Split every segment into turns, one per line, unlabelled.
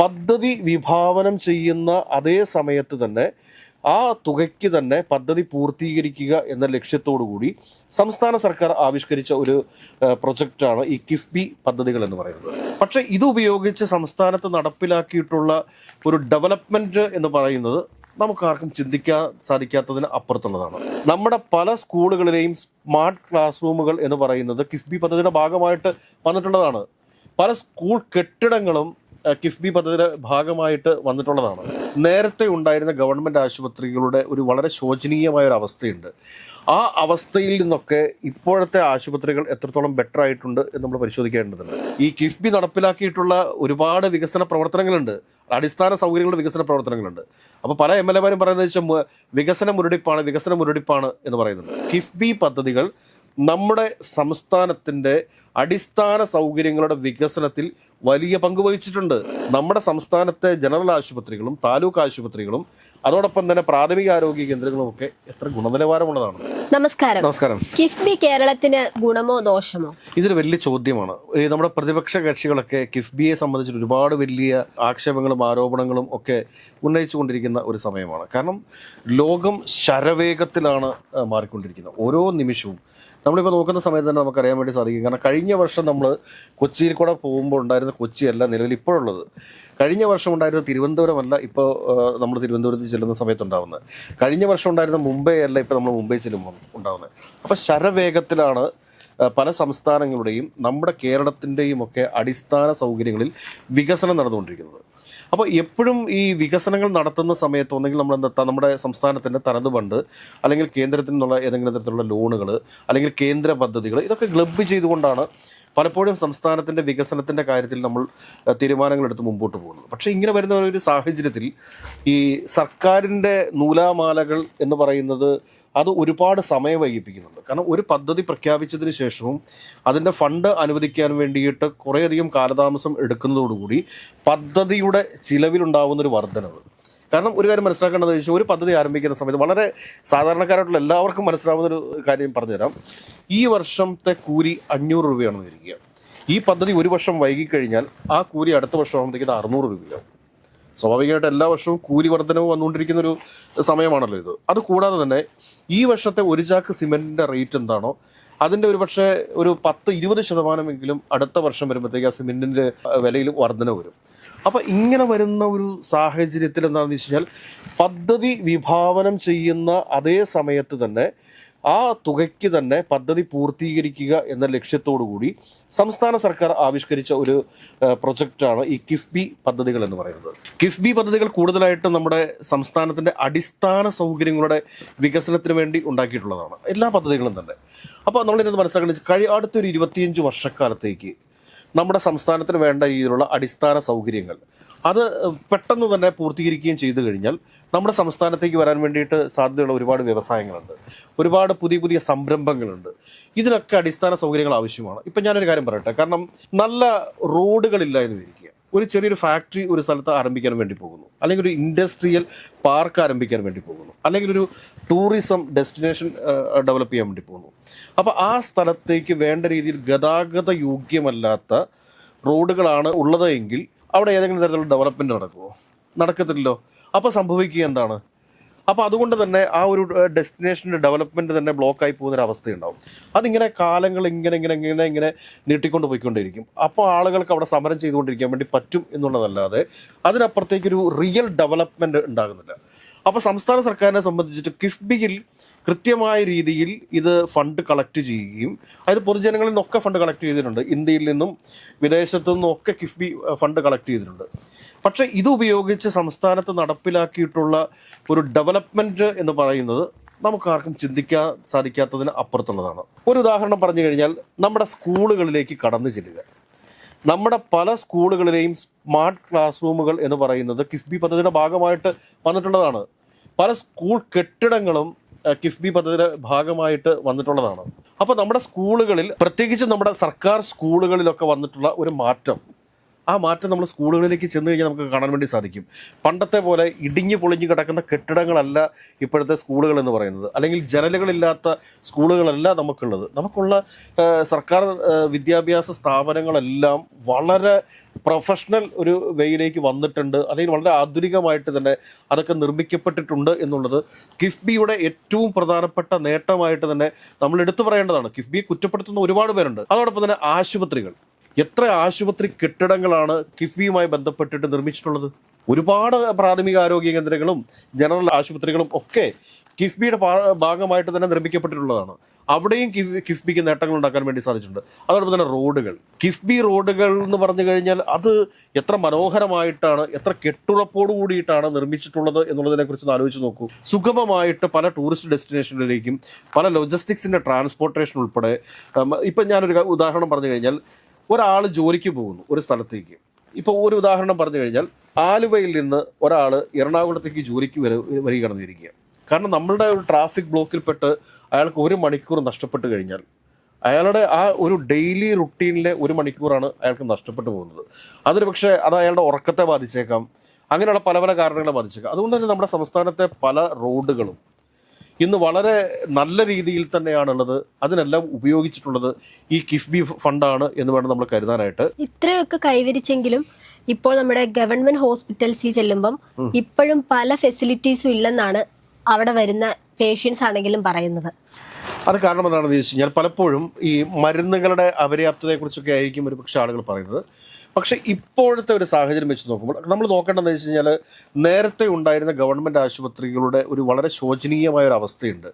പദ്ധതി വിഭാവനം ചെയ്യുന്ന അതേ സമയത്ത് തന്നെ ആ തുകയ്ക്ക് തന്നെ പദ്ധതി പൂർത്തീകരിക്കുക എന്ന ലക്ഷ്യത്തോടു കൂടി സംസ്ഥാന സർക്കാർ ആവിഷ്കരിച്ച ഒരു പ്രൊജക്റ്റാണ് ഈ കിഫ്ബി പദ്ധതികൾ എന്ന് പറയുന്നത്. പക്ഷേ ഇത് ഉപയോഗിച്ച് സംസ്ഥാനത്ത് നടപ്പിലാക്കിയിട്ടുള്ള ഒരു ഡെവലപ്മെന്റ് എന്ന് പറയുന്നത് നമുക്കാർക്കും ചിന്തിക്കാൻ സാധിക്കാത്തതിന് അപ്പുറത്തുള്ളതാണ്. നമ്മുടെ പല സ്കൂളുകളിലെയും സ്മാർട്ട് ക്ലാസ് റൂമുകൾ എന്ന് പറയുന്നത് കിഫ്ബി പദ്ധതിയുടെ ഭാഗമായിട്ട് വന്നിട്ടുള്ളതാണ്. പല സ്കൂൾ കെട്ടിടങ്ങളും കിഫ്ബി പദ്ധതിയുടെ ഭാഗമായിട്ട് വന്നിട്ടുള്ളതാണ്. നേരത്തെ ഉണ്ടായിരുന്ന ഗവൺമെന്റ് ആശുപത്രികളുടെ ഒരു വളരെ ശോചനീയമായ ഒരു അവസ്ഥയുണ്ട്. ആ അവസ്ഥയിൽ നിന്നൊക്കെ ഇപ്പോഴത്തെ ആശുപത്രികൾ എത്രത്തോളം ബെറ്റർ ആയിട്ടുണ്ട് എന്ന് നമ്മൾ പരിശോധിക്കേണ്ടതുണ്ട്. ഈ കിഫ്ബി നടപ്പിലാക്കിയിട്ടുള്ള ഒരുപാട് വികസന പ്രവർത്തനങ്ങളുണ്ട്. അടിസ്ഥാന സൗകര്യങ്ങളുടെ വികസന പ്രവർത്തനങ്ങളുണ്ട്. അപ്പോൾ പല എം എൽ എമാരും പറയുന്നത് വെച്ചാൽ വികസന മുരടിപ്പാണ് വികസന മുരടിപ്പാണ് എന്ന് പറയുന്നുണ്ട്. കിഫ്ബി പദ്ധതികൾ നമ്മുടെ സംസ്ഥാനത്തിന്റെ അടിസ്ഥാന സൗകര്യങ്ങളുടെ വികസനത്തിൽ വലിയ പങ്ക് വഹിച്ചിട്ടുണ്ട്. നമ്മുടെ സംസ്ഥാനത്തെ ജനറൽ ആശുപത്രികളും താലൂക്ക് ആശുപത്രികളും അതോടൊപ്പം തന്നെ പ്രാഥമിക ആരോഗ്യ കേന്ദ്രങ്ങളും ഒക്കെ എത്ര ഗുണനിലവാരമുള്ളതാണ്.
നമസ്കാരം.
നമസ്കാരം.
കിഫ്ബി കേരളത്തിന് ഗുണമോ ദോഷമോ?
ഇതൊരു വലിയ ചോദ്യമാണ്. നമ്മുടെ പ്രതിപക്ഷ കക്ഷികളൊക്കെ കിഫ്ബിയെ സംബന്ധിച്ച് ഒരുപാട് വലിയ ആക്ഷേപങ്ങളും ആരോപണങ്ങളും ഒക്കെ ഉന്നയിച്ചുകൊണ്ടിരിക്കുന്ന ഒരു സമയമാണ്. കാരണം ലോകം ശരവേഗത്തിലാണ് മാറിക്കൊണ്ടിരിക്കുന്നത്. ഓരോ നിമിഷവും നമ്മളിപ്പോൾ നോക്കുന്ന സമയത്ത് തന്നെ നമുക്കറിയാൻ വേണ്ടി സാധിക്കും. കാരണം കഴിഞ്ഞ വർഷം നമ്മൾ കൊച്ചിയിൽ കൂടെ പോകുമ്പോൾ ഉണ്ടായിരുന്ന കൊച്ചിയല്ല നിലവിൽ ഇപ്പോഴുള്ളത്. കഴിഞ്ഞ വർഷം ഉണ്ടായിരുന്ന തിരുവനന്തപുരമല്ല ഇപ്പോൾ നമ്മൾ തിരുവനന്തപുരത്ത് ചെല്ലുന്ന സമയത്ത് ഉണ്ടാവുന്നത് കഴിഞ്ഞ വർഷം ഉണ്ടായിരുന്ന മുംബൈ അല്ല ഇപ്പോൾ നമ്മൾ മുംബൈ ചെല്ലുമ്പോൾ ഉണ്ടാവുന്നത്. അപ്പോൾ ശരവേഗത്തിലാണ് പല സംസ്ഥാനങ്ങളുടെയും നമ്മുടെ കേരളത്തിന്റെയും ഒക്കെ അടിസ്ഥാന സൗകര്യങ്ങളിൽ വികസനം നടന്നുകൊണ്ടിരിക്കുന്നത്. അപ്പോൾ എപ്പോഴും ഈ വികസനങ്ങൾ നടത്തുന്ന സമയത്ത് ഒന്നെങ്കിൽ നമ്മൾ എന്താ നമ്മുടെ സംസ്ഥാനത്തിന്റെ തനത് ഫണ്ട് അല്ലെങ്കിൽ കേന്ദ്രത്തിൽ നിന്നുള്ള ഏതെങ്കിലും തരത്തിലുള്ള ലോണുകൾ അല്ലെങ്കിൽ കേന്ദ്ര പദ്ധതികൾ ഇതൊക്കെ ഗ്ലബ് ചെയ്തുകൊണ്ടാണ് പലപ്പോഴും സംസ്ഥാനത്തിന്റെ വികസനത്തിന്റെ കാര്യത്തിൽ നമ്മൾ തീരുമാനങ്ങൾ എടുത്ത് മുമ്പോട്ട് പോകുന്നത്. പക്ഷേ ഇങ്ങനെ വരുന്ന ഒരു സാഹചര്യത്തിൽ ഈ സർക്കാരിന്റെ നൂലാമാലകൾ എന്ന് പറയുന്നത് അത് ഒരുപാട് സമയം വൈകിപ്പിക്കുന്നുണ്ട്. കാരണം ഒരു പദ്ധതി പ്രഖ്യാപിച്ചതിന് ശേഷവും അതിന്റെ ഫണ്ട് അനുവദിക്കാൻ വേണ്ടിയിട്ട് കുറേയധികം കാലതാമസം എടുക്കുന്നതോടുകൂടി പദ്ധതിയുടെ ചിലവിലുണ്ടാകുന്നൊരു വർധനവ്. കാരണം ഒരു കാര്യം മനസ്സിലാക്കേണ്ടത് വെച്ചാൽ ഒരു പദ്ധതി ആരംഭിക്കുന്ന സമയത്ത് വളരെ സാധാരണക്കാരായിട്ടുള്ള എല്ലാവർക്കും മനസ്സിലാവുന്ന ഒരു കാര്യം പറഞ്ഞുതരാം. ഈ വർഷത്തെ കൂലി അഞ്ഞൂറ് രൂപയാണെന്ന് ഇരിക്കുക ഈ പദ്ധതി ഒരു വർഷം വൈകിക്കഴിഞ്ഞാൽ ആ കൂലി അടുത്ത വർഷമാകുമ്പോഴത്തേക്ക് അറുന്നൂറ് രൂപയാവും. സ്വാഭാവികമായിട്ട് എല്ലാ വർഷവും കൂലി വർധനവ് വന്നുകൊണ്ടിരിക്കുന്ന ഒരു സമയമാണല്ലോ ഇത്. അത് കൂടാതെ തന്നെ ഈ വർഷത്തെ ഒരു ചാക്ക് സിമെന്റിന്റെ റേറ്റ് എന്താണോ അതിന്റെ ഒരു പക്ഷേ ഒരു പത്ത് ഇരുപത് ശതമാനമെങ്കിലും അടുത്ത വർഷം വരുമ്പോഴത്തേക്ക് ആ സിമെന്റിന്റെ വിലയിൽ വർധന വരും. അപ്പൊ ഇങ്ങനെ വരുന്ന ഒരു സാഹചര്യത്തിൽ എന്താണെന്ന് വെച്ച് കഴിഞ്ഞാൽ പദ്ധതി വിഭാവനം ചെയ്യുന്ന അതേ സമയത്ത് തന്നെ ആ തുകയ്ക്ക് തന്നെ പദ്ധതി പൂർത്തീകരിക്കുക എന്ന ലക്ഷ്യത്തോടു കൂടി സംസ്ഥാന സർക്കാർ ആവിഷ്കരിച്ച ഒരു പ്രൊജക്റ്റാണ് ഈ കിഫ്ബി പദ്ധതികൾ എന്ന് പറയുന്നത്. കിഫ്ബി പദ്ധതികൾ കൂടുതലായിട്ടും നമ്മുടെ സംസ്ഥാനത്തിന്റെ അടിസ്ഥാന സൗകര്യങ്ങളുടെ വികസനത്തിന് വേണ്ടി ഉണ്ടാക്കിയിട്ടുള്ളതാണ്. എല്ലാ പദ്ധതികളും തന്നെ. അപ്പോൾ നമ്മളിത് മനസ്സിലാക്കുന്നത് കഴി അടുത്തൊരു ഇരുപത്തിയഞ്ച് വർഷക്കാലത്തേക്ക് നമ്മുടെ സംസ്ഥാനത്തിന് വേണ്ട രീതിയിലുള്ള അടിസ്ഥാന സൗകര്യങ്ങൾ അത് പെട്ടെന്ന് തന്നെ പൂർത്തീകരിക്കുകയും ചെയ്തു കഴിഞ്ഞാൽ നമ്മുടെ സംസ്ഥാനത്തേക്ക് വരാൻ വേണ്ടിയിട്ട് സാധ്യതയുള്ള ഒരുപാട് വ്യവസായങ്ങളുണ്ട്. ഒരുപാട് പുതിയ പുതിയ സംരംഭങ്ങളുണ്ട്. ഇതിനൊക്കെ അടിസ്ഥാന സൗകര്യങ്ങൾ ആവശ്യമാണ്. ഇപ്പം ഞാനൊരു കാര്യം പറയട്ടെ. കാരണം നല്ല റോഡുകളില്ല എന്ന് വിചാരിക്കുക. ഒരു ചെറിയൊരു ഫാക്ടറി ഒരു സ്ഥലത്ത് ആരംഭിക്കാൻ വേണ്ടി പോകുന്നു. അല്ലെങ്കിൽ ഒരു ഇൻഡസ്ട്രിയൽ പാർക്ക് ആരംഭിക്കാൻ വേണ്ടി പോകുന്നു. അല്ലെങ്കിൽ ഒരു ടൂറിസം ഡെസ്റ്റിനേഷൻ ഡെവലപ്പ് ചെയ്യാൻ വേണ്ടി പോകുന്നു. അപ്പോൾ ആ സ്ഥലത്തേക്ക് വേണ്ട രീതിയിൽ ഗതാഗത യോഗ്യമല്ലാത്ത റോഡുകളാണ് ഉള്ളത് എങ്കിൽ അവിടെ ഏതെങ്കിലും തരത്തിലുള്ള ഡെവലപ്മെന്റ് നടക്കുമോ നടക്കത്തില്ലല്ലോ. അപ്പോൾ സംഭവിക്കുക എന്താണ്? അപ്പോൾ അതുകൊണ്ട് തന്നെ ആ ഒരു ഡെസ്റ്റിനേഷന്റെ ഡെവലപ്മെന്റ് തന്നെ ബ്ലോക്ക് ആയി പോകുന്ന ഒരു അവസ്ഥയുണ്ടാവും. അതിങ്ങനെ കാലങ്ങൾ ഇങ്ങനെ ഇങ്ങനെ ഇങ്ങനെ ഇങ്ങനെ നീട്ടിക്കൊണ്ട് പോയിക്കൊണ്ടിരിക്കും അപ്പോൾ ആളുകൾക്ക് അവിടെ സമരം ചെയ്തുകൊണ്ടിരിക്കാൻ വേണ്ടി പറ്റും എന്നുള്ളതല്ലാതെ അതിനപ്പുറത്തേക്കൊരു റിയൽ ഡെവലപ്മെന്റ് ഉണ്ടാകുന്നില്ല. അപ്പോൾ സംസ്ഥാന സർക്കാരിനെ സംബന്ധിച്ചിട്ട് കിഫ്ബിയിൽ കൃത്യമായ രീതിയിൽ ഇത് ഫണ്ട് കളക്ട് ചെയ്യുകയും അതായത് പൊതുജനങ്ങളിൽ നിന്നൊക്കെ ഫണ്ട് കളക്ട് ചെയ്തിട്ടുണ്ട്. ഇന്ത്യയിൽ നിന്നും വിദേശത്തു നിന്നും ഒക്കെ കിഫ്ബി ഫണ്ട് കളക്ട് ചെയ്തിട്ടുണ്ട്. പക്ഷേ ഇത് ഉപയോഗിച്ച് സംസ്ഥാനത്ത് നടപ്പിലാക്കിയിട്ടുള്ള ഒരു ഡെവലപ്മെന്റ് എന്ന് പറയുന്നത് നമുക്കാർക്കും ചിന്തിക്കാൻ സാധിക്കാത്തതിന് അപ്പുറത്തുള്ളതാണ്. ഒരു ഉദാഹരണം പറഞ്ഞു കഴിഞ്ഞാൽ നമ്മുടെ സ്കൂളുകളിലേക്ക് കടന്നു ചെല്ലുക. നമ്മുടെ പല സ്കൂളുകളിലെയും സ്മാർട്ട് ക്ലാസ് റൂമുകൾ എന്ന് പറയുന്നത് കിഫ്ബി പദ്ധതിയുടെ ഭാഗമായിട്ട് വന്നിട്ടുള്ളതാണ്. പല സ്കൂൾ കെട്ടിടങ്ങളും കിഫ്ബി പദ്ധതിയുടെ ഭാഗമായിട്ട് വന്നിട്ടുള്ളതാണ്. അപ്പോൾ നമ്മുടെ സ്കൂളുകളിൽ പ്രത്യേകിച്ച് നമ്മുടെ സർക്കാർ സ്കൂളുകളിലൊക്കെ വന്നിട്ടുള്ള ഒരു മാറ്റം. ആ മാറ്റം നമ്മൾ സ്കൂളുകളിലേക്ക് ചെന്ന് കഴിഞ്ഞാൽ നമുക്ക് കാണാൻ വേണ്ടി സാധിക്കും. പണ്ടത്തെ പോലെ ഇടിഞ്ഞു പൊളിഞ്ഞു കിടക്കുന്ന കെട്ടിടങ്ങളല്ല ഇപ്പോഴത്തെ സ്കൂളുകൾ എന്ന് പറയുന്നത്. അല്ലെങ്കിൽ ജനലുകളില്ലാത്ത സ്കൂളുകളല്ല നമുക്കുള്ളത്. നമുക്കുള്ള സർക്കാർ വിദ്യാഭ്യാസ സ്ഥാപനങ്ങളെല്ലാം വളരെ പ്രൊഫഷണൽ ഒരു വേയിലേക്ക് വന്നിട്ടുണ്ട്. അല്ലെങ്കിൽ വളരെ ആധുനികമായിട്ട് തന്നെ അതൊക്കെ നിർമ്മിക്കപ്പെട്ടിട്ടുണ്ട് എന്നുള്ളത് കിഫ്ബിയുടെ ഏറ്റവും പ്രധാനപ്പെട്ട നേട്ടമായിട്ട് തന്നെ നമ്മൾ എടുത്തു പറയേണ്ടതാണ്. കിഫ്ബി കുറ്റപ്പെടുത്തുന്ന ഒരുപാട് പേരുണ്ട്. അതോടൊപ്പം തന്നെ ആശുപത്രികൾ. എത്ര ആശുപത്രി കെട്ടിടങ്ങളാണ് കിഫ്ബിയുമായി ബന്ധപ്പെട്ടിട്ട് നിർമ്മിച്ചിട്ടുള്ളത്? ഒരുപാട് പ്രാഥമിക ആരോഗ്യ കേന്ദ്രങ്ങളും ജനറൽ ആശുപത്രികളും ഒക്കെ കിഫ്ബിയുടെ ഭാഗമായിട്ട് തന്നെ നിർമ്മിക്കപ്പെട്ടിട്ടുള്ളതാണ്. അവിടെയും കിഫ് കിഫ്ബിക്ക് നേട്ടങ്ങൾ ഉണ്ടാക്കാൻ വേണ്ടി സാധിച്ചിട്ടുണ്ട്. അതോടൊപ്പം തന്നെ റോഡുകൾ. കിഫ്ബി റോഡുകൾ എന്ന് പറഞ്ഞു കഴിഞ്ഞാൽ അത് എത്ര മനോഹരമായിട്ടാണ് എത്ര കെട്ടുറപ്പോട് കൂടിയിട്ടാണ് നിർമ്മിച്ചിട്ടുള്ളത് എന്നുള്ളതിനെ കുറിച്ച് ആലോചിച്ച് നോക്കൂ. സുഗമമായിട്ട് പല ടൂറിസ്റ്റ് ഡെസ്റ്റിനേഷനിലേക്കും പല ലോജിസ്റ്റിക്സിന്റെ ട്രാൻസ്പോർട്ടേഷൻ ഉൾപ്പെടെ ഇപ്പം ഞാനൊരു ഉദാഹരണം പറഞ്ഞു കഴിഞ്ഞാൽ ഒരാൾ ജോലിക്ക് പോകുന്നു ഒരു സ്ഥലത്തേക്ക്. ഇപ്പോൾ ഒരു ഉദാഹരണം പറഞ്ഞു കഴിഞ്ഞാൽ ആലുവയിൽ നിന്ന് ഒരാൾ എറണാകുളത്തേക്ക് ജോലിക്ക് വരിക വരികയാണെന്നിരിക്കുക കാരണം നമ്മളുടെ ഒരു ട്രാഫിക് ബ്ലോക്കിൽപ്പെട്ട് അയാൾക്ക് ഒരു മണിക്കൂർ നഷ്ടപ്പെട്ട് കഴിഞ്ഞാൽ അയാളുടെ ആ ഒരു ഡെയിലി റുട്ടീനിലെ ഒരു മണിക്കൂറാണ് അയാൾക്ക് നഷ്ടപ്പെട്ടു പോകുന്നത്. അതൊരു പക്ഷേ അത് അയാളുടെ ഉറക്കത്തെ ബാധിച്ചേക്കാം. അങ്ങനെയുള്ള പല പല കാരണങ്ങളെ ബാധിച്ചേക്കാം. അതുകൊണ്ട് തന്നെ നമ്മുടെ സംസ്ഥാനത്തെ പല റോഡുകളും ഇന്ന് വളരെ നല്ല രീതിയിൽ തന്നെയാണുള്ളത്. അതിനെല്ലാം ഉപയോഗിച്ചിട്ടുള്ളത് ഈ കിഫ്ബി ഫണ്ടാണ് എന്ന് വേണം നമ്മൾ കരുതാനായിട്ട്.
ഇത്രയൊക്കെ കൈവരിച്ചെങ്കിലും ഇപ്പോൾ നമ്മുടെ ഗവൺമെന്റ് ഹോസ്പിറ്റൽസിൽ ചെല്ലുമ്പം ഇപ്പോഴും പല ഫെസിലിറ്റീസും ഇല്ലെന്നാണ് അവിടെ വരുന്ന പേഷ്യൻസ് ആണെങ്കിലും പറയുന്നത്.
അത് കാരണം എന്താണെന്ന് ചോദിച്ചു കഴിഞ്ഞാൽ പലപ്പോഴും ഈ മരുന്നുകളുടെ അപര്യാപ്തതയെക്കുറിച്ചൊക്കെ ആയിരിക്കും ഒരു പക്ഷേ ആളുകൾ പറയുന്നത്. പക്ഷേ ഇപ്പോഴത്തെ ഒരു സാഹചര്യം വെച്ച് നോക്കുമ്പോൾ നമ്മൾ നോക്കേണ്ടതെന്ന് വെച്ച് കഴിഞ്ഞാൽ നേരത്തെ ഉണ്ടായിരുന്ന ഗവൺമെന്റ് ആശുപത്രികളുടെ ഒരു വളരെ ശോചനീയമായ ഒരു അവസ്ഥയുണ്ട്.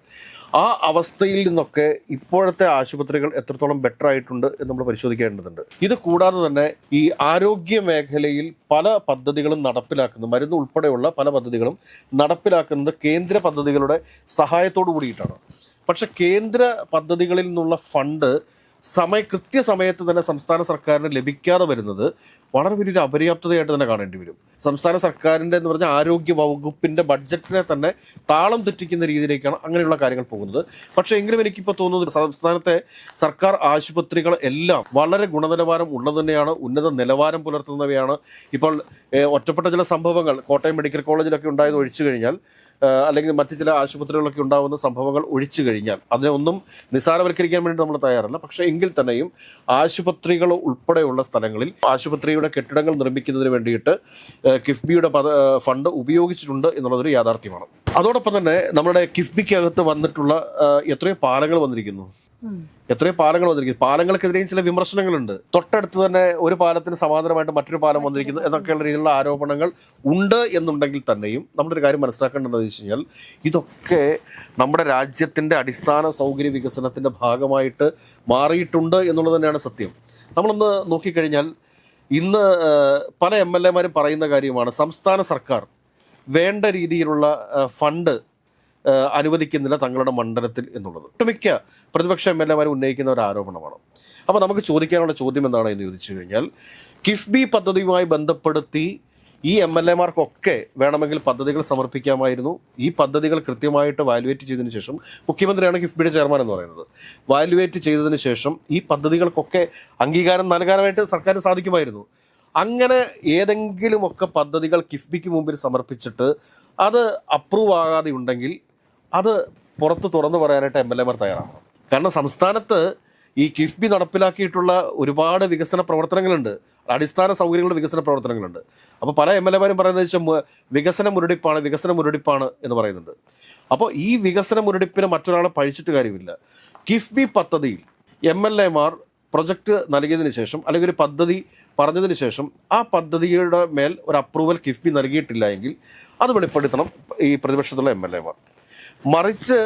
ആ അവസ്ഥയിൽ നിന്നൊക്കെ ഇപ്പോഴത്തെ ആശുപത്രികൾ എത്രത്തോളം ബെറ്റർ ആയിട്ടുണ്ട് എന്ന് നമ്മൾ പരിശോധിക്കേണ്ടതുണ്ട്. ഇത് കൂടാതെ തന്നെ ഈ ആരോഗ്യ മേഖലയിൽ പല പദ്ധതികളും നടപ്പിലാക്കുന്നു. മരുന്ന് ഉൾപ്പെടെയുള്ള പല പദ്ധതികളും നടപ്പിലാക്കുന്നത് കേന്ദ്ര പദ്ധതികളുടെ സഹായത്തോടു കൂടിയിട്ടാണ്. പക്ഷെ കേന്ദ്ര പദ്ധതികളിൽ നിന്നുള്ള ഫണ്ട് സമയ കൃത്യസമയത്ത് തന്നെ സംസ്ഥാന സർക്കാരിന് ലഭിക്കാതെ വരുന്നത് വളരെ വലിയൊരു അപര്യാപ്തതയായിട്ട് തന്നെ കാണേണ്ടി വരും. സംസ്ഥാന സർക്കാരിന്റെ എന്ന് പറഞ്ഞാൽ ആരോഗ്യ വകുപ്പിന്റെ ബഡ്ജറ്റിനെ തന്നെ താളം തെറ്റിക്കുന്ന രീതിയിലേക്കാണ് അങ്ങനെയുള്ള കാര്യങ്ങൾ പോകുന്നത്. പക്ഷേ എങ്കിലും എനിക്കിപ്പോൾ തോന്നുന്നത് സംസ്ഥാനത്തെ സർക്കാർ ആശുപത്രികൾ എല്ലാം വളരെ ഗുണനിലവാരം ഉള്ളത് തന്നെയാണ് ഉന്നത നിലവാരം പുലർത്തുന്നവയാണ്. ഇപ്പോൾ ഒറ്റപ്പെട്ട ചില സംഭവങ്ങൾ കോട്ടയം മെഡിക്കൽ കോളേജിലൊക്കെ ഉണ്ടായത് ഒഴിച്ചു കഴിഞ്ഞാൽ അല്ലെങ്കിൽ മറ്റ് ചില ആശുപത്രികളിലൊക്കെ ഉണ്ടാകുന്ന സംഭവങ്ങൾ ഒഴിച്ചു കഴിഞ്ഞാൽ അതിനെ ഒന്നും നിസ്സാരവൽക്കരിക്കാൻ വേണ്ടി നമ്മൾ തയ്യാറല്ല. പക്ഷേ എങ്കിൽ തന്നെയും ആശുപത്രികൾ ഉൾപ്പെടെയുള്ള സ്ഥലങ്ങളിൽ ആശുപത്രിയുടെ കെട്ടിടങ്ങൾ നിർമ്മിക്കുന്നതിന് വേണ്ടിയിട്ട് കിഫ്ബിയുടെ ഫണ്ട് ഉപയോഗിച്ചിട്ടുണ്ട് എന്നുള്ളതൊരു യാഥാർത്ഥ്യമാണ്. അതോടൊപ്പം തന്നെ നമ്മുടെ കിഫ്ബിക്കകത്ത് വന്നിട്ടുള്ള എത്രയോ പാലങ്ങൾ വന്നിരിക്കുന്നു. എത്രയോ പാലങ്ങൾ വന്നിരിക്കുന്നു. പാലങ്ങൾക്കെതിരെയും ചില വിമർശനങ്ങളുണ്ട്. തൊട്ടടുത്ത് തന്നെ ഒരു പാലത്തിന് സമാന്തരമായിട്ട് മറ്റൊരു പാലം വന്നിരിക്കുന്നു എന്നൊക്കെയുള്ള രീതിയിലുള്ള ആരോപണങ്ങൾ ഉണ്ട് എന്നുണ്ടെങ്കിൽ തന്നെയും നമ്മളൊരു കാര്യം മനസ്സിലാക്കേണ്ടതെന്ന് വെച്ച് കഴിഞ്ഞാൽ ഇതൊക്കെ നമ്മുടെ രാജ്യത്തിന്റെ അടിസ്ഥാന സൗകര്യ വികസനത്തിന്റെ ഭാഗമായിട്ട് മാറിയിട്ടുണ്ട് എന്നുള്ളത് തന്നെയാണ് സത്യം. നമ്മളൊന്ന് നോക്കിക്കഴിഞ്ഞാൽ ഇന്ന് പല എം എൽ എമാരും പറയുന്ന കാര്യമാണ് സംസ്ഥാന സർക്കാർ വേണ്ട രീതിയിലുള്ള ഫണ്ട് അനുവദിക്കുന്നില്ല തങ്ങളുടെ മണ്ഡലത്തിൽ എന്നുള്ളത്. ഒട്ടുമിക്ക പ്രതിപക്ഷ എം എൽ എമാർ ഉന്നയിക്കുന്ന ഒരു ആരോപണമാണ്. അപ്പോൾ നമുക്ക് ചോദിക്കാനുള്ള ചോദ്യം എന്താണ് എന്ന് ചോദിച്ചു കഴിഞ്ഞാൽ കിഫ്ബി പദ്ധതിയുമായി ബന്ധപ്പെടുത്തി ഈ എം എൽ എമാർക്കൊക്കെ വേണമെങ്കിൽ പദ്ധതികൾ സമർപ്പിക്കാമായിരുന്നു. ഈ പദ്ധതികൾ കൃത്യമായിട്ട് വാലുവേറ്റ് ചെയ്തതിന് ശേഷം മുഖ്യമന്ത്രിയാണ് കിഫ്ബിയുടെ ചെയർമാൻ എന്ന് പറയുന്നത്. വാലുവേറ്റ് ചെയ്തതിന് ശേഷം ഈ പദ്ധതികൾക്കൊക്കെ അംഗീകാരം നൽകാനായിട്ട് സർക്കാർ സാധിക്കുമായിരുന്നു. അങ്ങനെ ഏതെങ്കിലുമൊക്കെ പദ്ധതികൾ കിഫ്ബിക്ക് മുമ്പിൽ സമർപ്പിച്ചിട്ട് അത് അപ്രൂവ് ആകാതെ ഉണ്ടെങ്കിൽ അത് പുറത്ത് തുറന്നു പറയാനായിട്ട് എം എൽ എമാർ തയ്യാറാണ് കാരണം സംസ്ഥാനത്ത് ഈ കിഫ്ബി നടപ്പിലാക്കിയിട്ടുള്ള ഒരുപാട് വികസന പ്രവർത്തനങ്ങളുണ്ട്. അടിസ്ഥാന സൗകര്യങ്ങളുടെ വികസന പ്രവർത്തനങ്ങളുണ്ട്. അപ്പോൾ പല എം എൽ എമാരും പറയുന്നത് വെച്ചാൽ വികസന മുരടിപ്പാണ് വികസന മുരടിപ്പാണ് എന്ന് പറയുന്നുണ്ട്. അപ്പോൾ ഈ വികസന മുരടിപ്പിനെ മറ്റൊരാളെ പഴിച്ചിട്ട് കാര്യമില്ല. കിഫ്ബി പദ്ധതിയിൽ എം എൽ എമാർ പ്രൊജക്റ്റ് നൽകിയതിന് ശേഷം അല്ലെങ്കിൽ ഒരു പദ്ധതി പറഞ്ഞതിന് ശേഷം ആ പദ്ധതിയുടെ മേൽ ഒരു അപ്രൂവൽ കിഫ്ബി നൽകിയിട്ടില്ല എങ്കിൽ അത് വെളിപ്പെടുത്തണം ഈ പ്രതിപക്ഷത്തുള്ള എം എൽ എമാർ മറിച്ച്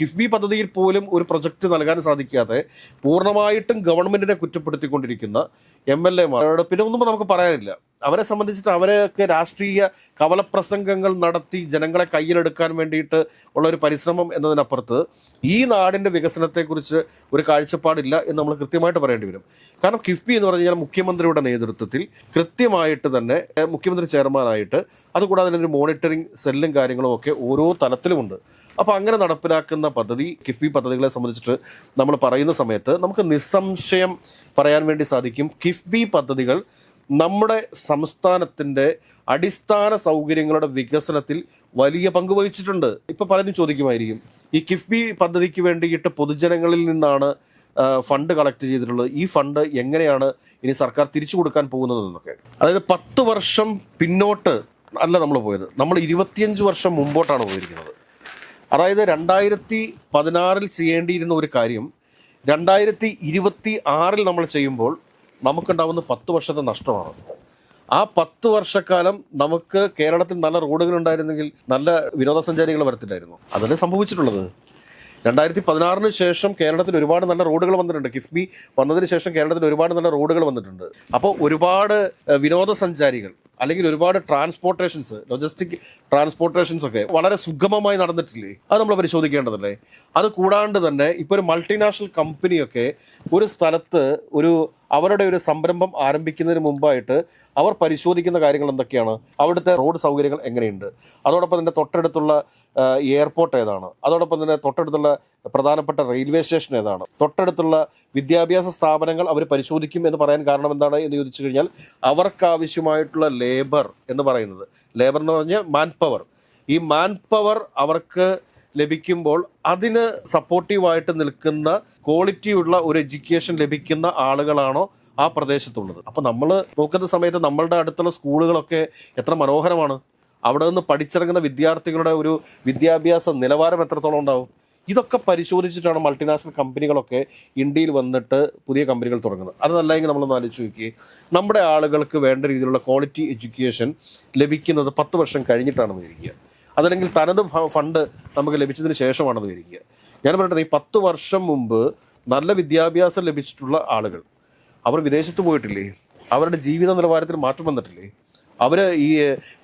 കിഫ്ബി പദ്ധതിയിൽ പോലും ഒരു പ്രൊജക്റ്റ് നൽകാൻ സാധിക്കാതെ പൂർണമായിട്ടും ഗവൺമെന്റിനെ കുറ്റപ്പെടുത്തിക്കൊണ്ടിരിക്കുന്ന എം എൽ എമാരോട് പിന്നെ ഒന്നും നമുക്ക് പറയാനില്ല. അവരെ സംബന്ധിച്ചിട്ട് അവരെയൊക്കെ രാഷ്ട്രീയ കവലപ്രസംഗങ്ങൾ നടത്തി ജനങ്ങളെ കയ്യിലെടുക്കാൻ വേണ്ടിയിട്ട് ഉള്ള ഒരു പരിശ്രമം എന്നതിനപ്പുറത്ത് ഈ നാടിന്റെ വികസനത്തെക്കുറിച്ച് ഒരു കാഴ്ചപ്പാടില്ല എന്ന് നമ്മൾ കൃത്യമായിട്ട് പറയേണ്ടി വരും. കാരണം കിഫ്ബി എന്ന് പറഞ്ഞു കഴിഞ്ഞാൽ മുഖ്യമന്ത്രിയുടെ നേതൃത്വത്തിൽ കൃത്യമായിട്ട് തന്നെ മുഖ്യമന്ത്രി ചെയർമാനായിട്ട് അതുകൂടാതെ ഒരു മോണിറ്ററിംഗ് സെല്ലും കാര്യങ്ങളും ഒക്കെ ഓരോ തലത്തിലുമുണ്ട്. അപ്പോൾ അങ്ങനെ നടപ്പിലാക്കുന്ന പദ്ധതി കിഫ്ബി പദ്ധതികളെ സംബന്ധിച്ചിട്ട് നമ്മൾ പറയുന്ന സമയത്ത് നമുക്ക് നിസ്സംശയം പറയാൻ വേണ്ടി സാധിക്കും. കിഫ്ബി പദ്ധതികൾ നമ്മുടെ സംസ്ഥാനത്തിന്റെ അടിസ്ഥാന സൗകര്യങ്ങളുടെ വികസനത്തിൽ വലിയ പങ്ക് വഹിച്ചിട്ടുണ്ട്. ഇപ്പം പലരും ചോദിക്കുമായിരിക്കും ഈ കിഫ്ബി പദ്ധതിക്ക് വേണ്ടിയിട്ട് പൊതുജനങ്ങളിൽ നിന്നാണ് ഫണ്ട് കളക്ട് ചെയ്തിട്ടുള്ളത്. ഈ ഫണ്ട് എങ്ങനെയാണ് ഇനി സർക്കാർ തിരിച്ചു കൊടുക്കാൻ പോകുന്നതെന്നൊക്കെ അതായത് പത്ത് വർഷം പിന്നോട്ട് അല്ല നമ്മൾ പോയത്. നമ്മൾ ഇരുപത്തിയഞ്ച് വർഷം മുമ്പോട്ടാണ് പോയിരിക്കുന്നത്. അതായത് രണ്ടായിരത്തി പതിനാറിൽ ചെയ്യേണ്ടിയിരുന്ന ഒരു കാര്യം രണ്ടായിരത്തി ഇരുപത്തി ആറിൽ നമ്മൾ ചെയ്യുമ്പോൾ നമുക്കുണ്ടാവുന്ന പത്ത് വർഷത്തെ നഷ്ടമാണ്. ആ പത്ത് വർഷക്കാലം നമുക്ക് കേരളത്തിൽ നല്ല റോഡുകൾ ഉണ്ടായിരുന്നെങ്കിൽ നല്ല വിനോദസഞ്ചാരികൾ വരത്തില്ലായിരുന്നു. അതല്ലേ സംഭവിച്ചിട്ടുള്ളത്? രണ്ടായിരത്തി പതിനാറിന് ശേഷം കേരളത്തിൽ ഒരുപാട് നല്ല റോഡുകൾ വന്നിട്ടുണ്ട്. കിഫ്ബി വന്നതിന് ശേഷം കേരളത്തിൽ ഒരുപാട് നല്ല റോഡുകൾ വന്നിട്ടുണ്ട്. അപ്പോൾ ഒരുപാട് വിനോദസഞ്ചാരികൾ അല്ലെങ്കിൽ ഒരുപാട് ട്രാൻസ്പോർട്ടേഷൻസ് ലോജിസ്റ്റിക് ട്രാൻസ്പോർട്ടേഷൻസ് ഒക്കെ വളരെ സുഗമമായി നടന്നിട്ടില്ലേ? അത് നമ്മൾ പരിശോധിക്കേണ്ടതല്ലേ? അത് കൂടാണ്ട് തന്നെ ഇപ്പോൾ ഒരു മൾട്ടിനാഷണൽ കമ്പനിയൊക്കെ ഒരു സ്ഥലത്ത് ഒരു അവരുടെ ഒരു സംരംഭം ആരംഭിക്കുന്നതിന് മുമ്പായിട്ട് അവർ പരിശോധിക്കുന്ന കാര്യങ്ങൾ എന്തൊക്കെയാണ്? അവിടുത്തെ റോഡ് സൗകര്യങ്ങൾ എങ്ങനെയുണ്ട്? അതോടൊപ്പം തന്നെ തൊട്ടടുത്തുള്ള എയർപോർട്ട് ഏതാണ്? അതോടൊപ്പം തന്നെ തൊട്ടടുത്തുള്ള പ്രധാനപ്പെട്ട റെയിൽവേ സ്റ്റേഷൻ ഏതാണ്? തൊട്ടടുത്തുള്ള വിദ്യാഭ്യാസ സ്ഥാപനങ്ങൾ അവർ പരിശോധിക്കും എന്ന് പറയാൻ കാരണം എന്താണ് എന്ന് ചോദിച്ചു കഴിഞ്ഞാൽ അവർക്കാവശ്യമായിട്ടുള്ള ലേബർ എന്ന് പറയുന്നത്. ലേബർ എന്ന് പറഞ്ഞാൽ മാൻ പവർ ഈ മാൻ പവർ അവർക്ക് ലഭിക്കുമ്പോൾ അതിന് സപ്പോർട്ടീവായിട്ട് നിൽക്കുന്ന ക്വാളിറ്റിയുള്ള ഒരു എഡ്യൂക്കേഷൻ ലഭിക്കുന്ന ആളുകളാണോ ആ പ്രദേശത്തുള്ളത്. അപ്പോൾ നമ്മൾ നോക്കുന്ന സമയത്ത് നമ്മളുടെ അടുത്തുള്ള സ്കൂളുകളൊക്കെ എത്ര മനോഹരമാണ്. അവിടെ നിന്ന് പഠിച്ചിറങ്ങുന്ന വിദ്യാർത്ഥികളുടെ ഒരു വിദ്യാഭ്യാസ നിലവാരം എത്രത്തോളം ഉണ്ടാവും. ഇതൊക്കെ പരിശോധിച്ചിട്ടാണ് മൾട്ടിനാഷണൽ കമ്പനികളൊക്കെ ഇന്ത്യയിൽ വന്നിട്ട് പുതിയ കമ്പനികൾ തുടങ്ങുന്നത്. അതല്ല എങ്കിൽ നമ്മളൊന്ന് ആലോചിച്ച് നോക്കി നമ്മുടെ ആളുകൾക്ക് വേണ്ട രീതിയിലുള്ള ക്വാളിറ്റി എഡ്യൂക്കേഷൻ ലഭിക്കുന്നത് പത്ത് വർഷം കഴിഞ്ഞിട്ടാണെന്ന് ഇരിക്കുക അതല്ലെങ്കിൽ തനത് ഫണ്ട് നമുക്ക് ലഭിച്ചതിന് ശേഷമാണെന്ന് വരിക ഞാൻ പറയട്ടെ ഈ പത്ത് വർഷം മുമ്പ് നല്ല വിദ്യാഭ്യാസം ലഭിച്ചിട്ടുള്ള ആളുകൾ അവർ വിദേശത്ത് പോയിട്ടില്ലേ? അവരുടെ ജീവിത നിലവാരത്തിൽ മാറ്റം വന്നിട്ടില്ലേ? അവർ ഈ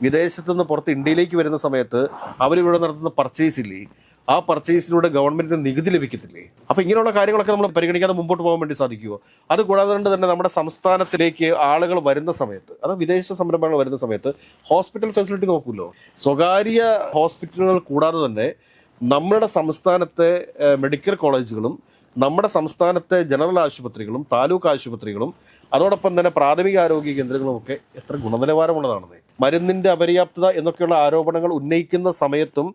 വിദേശത്തുനിന്ന് പുറത്ത് ഇന്ത്യയിലേക്ക് വരുന്ന സമയത്ത് അവരിവിടെ നടത്തുന്ന പർച്ചേസ് ഇല്ലേ? ആ പർച്ചേസിലൂടെ ഗവൺമെന്റിന് നികുതി ലഭിക്കത്തില്ലേ? അപ്പൊ ഇങ്ങനെയുള്ള കാര്യങ്ങളൊക്കെ നമ്മൾ പരിഗണിക്കാതെ മുമ്പോട്ട് പോകാൻ വേണ്ടി സാധിക്കുമോ അത് കൂടാതെ തന്നെ നമ്മുടെ സംസ്ഥാനത്തിലേക്ക് ആളുകൾ വരുന്ന സമയത്ത് അത് വിദേശ സംരംഭങ്ങൾ വരുന്ന സമയത്ത് ഹോസ്പിറ്റൽ ഫെസിലിറ്റി നോക്കുമല്ലോ സ്വകാര്യ ഹോസ്പിറ്റലുകൾ കൂടാതെ തന്നെ നമ്മുടെ സംസ്ഥാനത്തെ മെഡിക്കൽ കോളേജുകളും നമ്മുടെ സംസ്ഥാനത്തെ ജനറൽ ആശുപത്രികളും താലൂക്ക് ആശുപത്രികളും അതോടൊപ്പം തന്നെ പ്രാഥമിക ആരോഗ്യ കേന്ദ്രങ്ങളും ഒക്കെ എത്ര ഗുണനിലവാരമുള്ളതാണെന്ന്. മരുന്നിന്റെ അപര്യാപ്തത എന്നൊക്കെയുള്ള ആരോപണങ്ങൾ ഉന്നയിക്കുന്ന സമയത്തും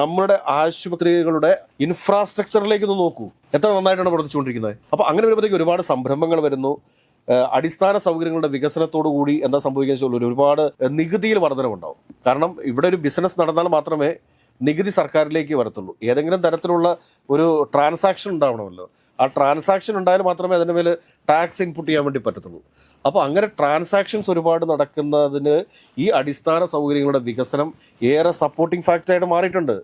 നമ്മുടെ ആശുപത്രികളുടെ ഇൻഫ്രാസ്ട്രക്ചറിലേക്ക് ഒന്ന് നോക്കൂ. എത്ര നന്നായിട്ടാണ് പ്രവർത്തിച്ചുകൊണ്ടിരിക്കുന്നത്. അപ്പോൾ അങ്ങനെ വരുമ്പോഴത്തേക്ക് ഒരുപാട് സംരംഭങ്ങൾ വരുന്നു. അടിസ്ഥാന സൗകര്യങ്ങളുടെ വികസനത്തോടു കൂടി എന്താ സംഭവിക്കുക ഒരുപാട് നികുതിയിൽ വർധനവുണ്ടാവും. കാരണം ഇവിടെ ഒരു ബിസിനസ് നടന്നാൽ മാത്രമേ നികുതി സർക്കാരിലേക്ക് വരത്തുള്ളൂ. ഏതെങ്കിലും തരത്തിലുള്ള ഒരു ട്രാൻസാക്ഷൻ ഉണ്ടാവണമല്ലോ. ആ ട്രാൻസാക്ഷൻ ഉണ്ടായാൽ മാത്രമേ അതിന്റെ മേൽ ടാക്സ് ഇൻപുട്ട് ചെയ്യാൻ വേണ്ടി പറ്റത്തുള്ളൂ. അപ്പോൾ അങ്ങനെ ട്രാൻസാക്ഷൻസ് ഒരുപാട് നടക്കുന്നതിന് ഈ അടിസ്ഥാന സൗകര്യങ്ങളുടെ വികസനം ഏറെ സപ്പോർട്ടിംഗ് ഫാക്ടറായിട്ട് മാറിയിട്ടുണ്ട്.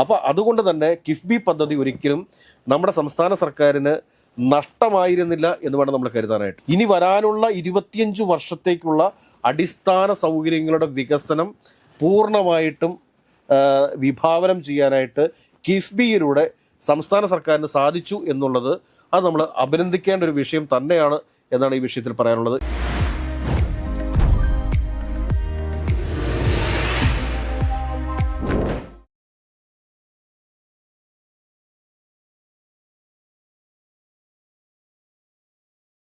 അപ്പോൾ അതുകൊണ്ട് തന്നെ കിഫ്ബി പദ്ധതി ഒരിക്കലും നമ്മുടെ സംസ്ഥാന സർക്കാരിന് നഷ്ടമായിരുന്നില്ല എന്ന് വേണം നമ്മൾ കരുതാനായിട്ട്. ഇനി വരാനുള്ള ഇരുപത്തിയഞ്ച് വർഷത്തേക്കുള്ള അടിസ്ഥാന സൗകര്യങ്ങളുടെ വികസനം പൂർണമായിട്ടും വിഭാവനം ചെയ്യാനായിട്ട് കിഫ്ബിയിലൂടെ സംസ്ഥാന സർക്കാരിന് സാധിച്ചു എന്നുള്ളത് അത് നമ്മൾ അഭിനന്ദിക്കേണ്ട ഒരു വിഷയം തന്നെയാണ് എന്നാണ് ഈ വിഷയത്തിൽ പറയാനുള്ളത്.